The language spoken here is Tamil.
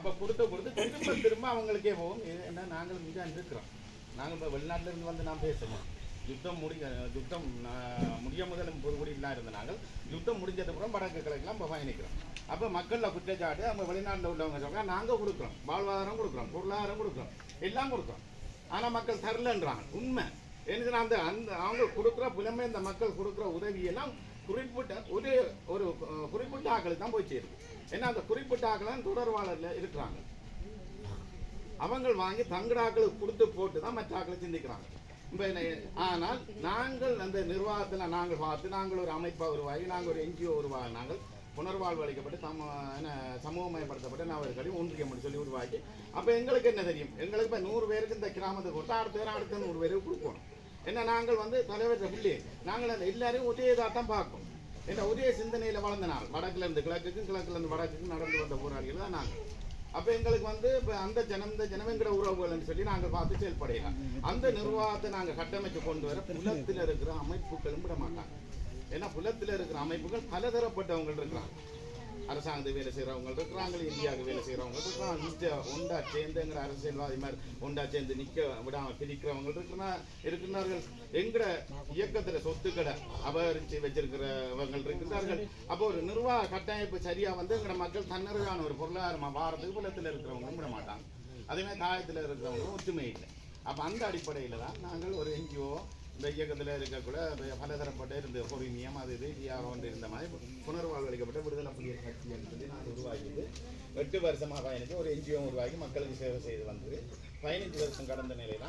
அப்போ கொடுத்த கொடுத்து திரும்ப திரும்ப அவங்களுக்கே போகும். இது என்ன நாங்கள் இங்கே இருக்கிறோம் நாங்கள் இப்போ வெளிநாட்டிலிருந்து வந்து நான் பேசணும் யுத்தம் முடிஞ்ச யுத்தம் முடிய முதலும் பொறுபடியெல்லாம் இருந்த நாங்கள் யுத்தம் முடிஞ்சதுக்கப்புறம் வடக்கு கிழக்கெல்லாம் இப்போ பயணிக்கிறோம் அப்போ மக்களில் குற்றச்சாட்டு அவங்க வெளிநாட்டில் உள்ளவங்க சொல்கிறாங்க நாங்கள் கொடுக்குறோம். வாழ்வாதாரம் கொடுக்குறோம். பொருளாதாரம் கொடுக்குறோம். எல்லாம் கொடுக்குறோம். ஆனால் மக்கள் தரலன்றாங்க. உண்மை. எனக்கு அந்த அந்த அவங்க கொடுக்குற புலமை இந்த மக்கள் கொடுக்குற உதவியெல்லாம் குறிப்பிட்ட ஒரு ஒரு குறிப்பிட்ட ஆக்களுக்கு தான் போய் சேருது. ஏன்னா அந்த குறிப்பிட்ட ஆக்கள் தான் தொடர்பாளர்ல இருக்கிறாங்க. அவங்க வாங்கி தங்கடாக்களுக்கு கொடுத்து போட்டு தான் மற்ற ஆக்களை சிந்திக்கிறாங்க. இப்போ ஆனால் நாங்கள் அந்த நிர்வாகத்தில் நாங்கள் பார்த்து நாங்கள் ஒரு அமைப்பாக உருவாகி நாங்கள் ஒரு என்ஜிஓ உருவாகி நாங்கள் புனர்வாழ்வு அளிக்கப்பட்டு சம என்ன சமூகமயப்படுத்தப்பட்ட நபர்களையும் ஒன்றியம் சொல்லி உருவாக்கி அப்போ எங்களுக்கு என்ன தெரியும்? எங்களுக்கு இப்போ நூறு பேருக்கு இந்த கிராமத்துக்கு கொடுத்தா அடுத்த பேர் அடுத்த நூறு பேருக்கு கொடுக்கணும். என்ன நாங்கள் வந்து தலைவர் பிள்ளை நாங்கள் அந்த எல்லாரையும் ஒரே இதாக தான் பார்க்கும். என்ன ஒரே சிந்தனையில் வளர்ந்த நாள். வடக்குல இருந்து கிழக்குக்கும் கிழக்குல இருந்து வடக்குக்கும் நடந்து வந்த போராளிகள் தான் நாங்கள். அப்போ எங்களுக்கு வந்து இப்போ அந்த ஜனம் இந்த ஜனமங்கிற உறவுகள்னு சொல்லி நாங்கள் பார்த்து செயல்படையலாம் அந்த நிர்வாகத்தை நாங்கள் கட்டமைச்சு கொண்டு வர புலத்தில் இருக்கிற அமைப்புகளும் விட மாட்டாங்க. ஏன்னா புலத்தில் இருக்கிற அமைப்புகள் பலதரப்பட்டவங்க இருக்கிறாங்க. அரசாங்கத்தை வேலை செய்கிறவங்க இருக்கிறாங்க இந்தியாவுக்கு வேலை செய்கிறவங்க இருக்கிறாங்க இந்தியா ஒன்றா சேர்ந்துங்கிற அரசியல்வாதி மாதிரி ஒன்றா சேர்ந்து நிற்க விடாம பிரிக்கிறவங்க இருக்கிறா இருக்கிறார்கள். எங்கட இயக்கத்தில் சொத்துக்களை அபகரித்து வச்சிருக்கிறவங்க இருக்கின்றார்கள். அப்போ ஒரு நிர்வாக கட்டமைப்பு சரியாக வந்து எங்கட மக்கள் தன்னருக்கான ஒரு பொருளாதாரமாக வாரத்துக்கு புலத்தில் இருக்கிறவங்க விட மாட்டாங்க. அதே மாதிரி காயத்தில் இருக்கிறவங்களும் ஒற்றுமை இல்லை. அப்போ அந்த அடிப்படையில் தான் நாங்கள் ஒரு என்ஜிஓ இந்த இயக்கத்தில் இருக்கக்கூட பலதரப்பட்ட இருந்த பொறுமையம் அது இது இந்தியாக வந்து இருந்த மாதிரி புனர்வாழ்வு அளிக்கப்பட்ட விடுதலை புலிகள் கட்சி என்பது நான் உருவாகிது எட்டு வருஷமாக பயணித்து ஒரு என்ஜிஓ உருவாகி மக்களுக்கு சேவை செய்து வந்தது. பதினஞ்சு வருஷம் கடந்த நிலையில